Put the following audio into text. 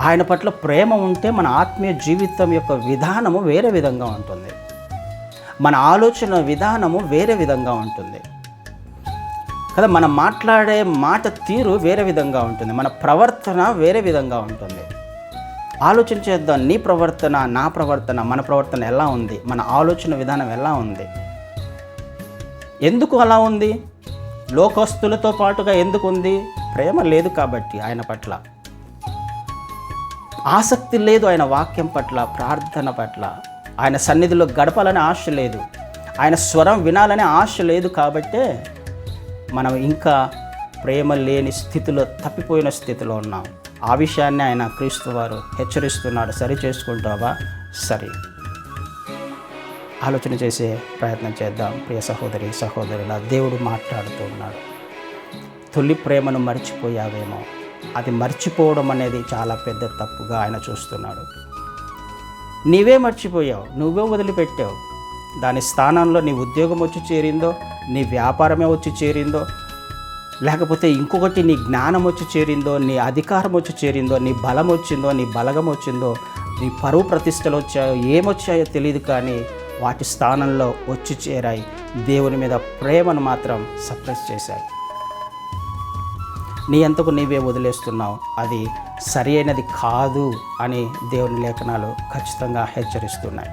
ఆయన పట్ల ప్రేమ ఉంటే మన ఆత్మీయ జీవితం యొక్క విధానము వేరే విధంగా ఉంటుంది. మన ఆలోచన విధానము వేరే విధంగా ఉంటుంది. కదా మనం మాట్లాడే మాట తీరు వేరే విధంగా ఉంటుంది. మన ప్రవర్తన వేరే విధంగా ఉంటుంది. ఆలోచించేద్దాం నీ ప్రవర్తన నా ప్రవర్తన మన ప్రవర్తన ఎలా ఉంది? మన ఆలోచన విధానం ఎలా ఉంది? ఎందుకు అలా ఉంది? లోకస్తులతో పాటుగా ఎందుకు ఉంది? ప్రేమ లేదు కాబట్టి ఆయన పట్ల. ఆసక్తి లేదు ఆయన వాక్యం పట్ల ప్రార్థన పట్ల. ఆయన సన్నిధిలో గడపాలనే ఆశ లేదు. ఆయన స్వరం వినాలనే ఆశ లేదు కాబట్టే మనం ఇంకా ప్రేమ లేని స్థితిలో తప్పిపోయిన స్థితిలో ఉన్నాం. ఆ విషయాన్ని ఆయన క్రీస్తు వారు హెచ్చరిస్తున్నాడు. సరి చేసుకుంటావా? సరే. ఆలోచన చేసే ప్రయత్నం చేద్దాం. ప్రియ సహోదరి సహోదరుల దేవుడు మాట్లాడుతూ ఉన్నాడు. తొలి ప్రేమను మర్చిపోయావేమో. అది మర్చిపోవడం అనేది చాలా పెద్ద తప్పుగా ఆయన చూస్తున్నాడు. నీవే మర్చిపోయావు నువ్వే వదిలిపెట్టావు. దాని స్థానంలో నీ ఉద్యోగం వచ్చి చేరిందో నీ వ్యాపారమే వచ్చి చేరిందో లేకపోతే ఇంకొకటి నీ జ్ఞానం వచ్చి చేరిందో నీ అధికారం వచ్చి చేరిందో నీ బలం వచ్చిందో నీ బలగం వచ్చిందో నీ పరువు ప్రతిష్టలు వచ్చాయో ఏమొచ్చాయో తెలియదు కానీ వాటి స్థానంలో వచ్చి చేరాయి. దేవుని మీద ప్రేమను మాత్రం సప్రెస్ చేశాయి. నీ అంతకు నీవే వదిలేస్తున్నావు. అది సరి అయినది కాదు అని దేవుని లేఖనాలు ఖచ్చితంగా హెచ్చరిస్తున్నాయి.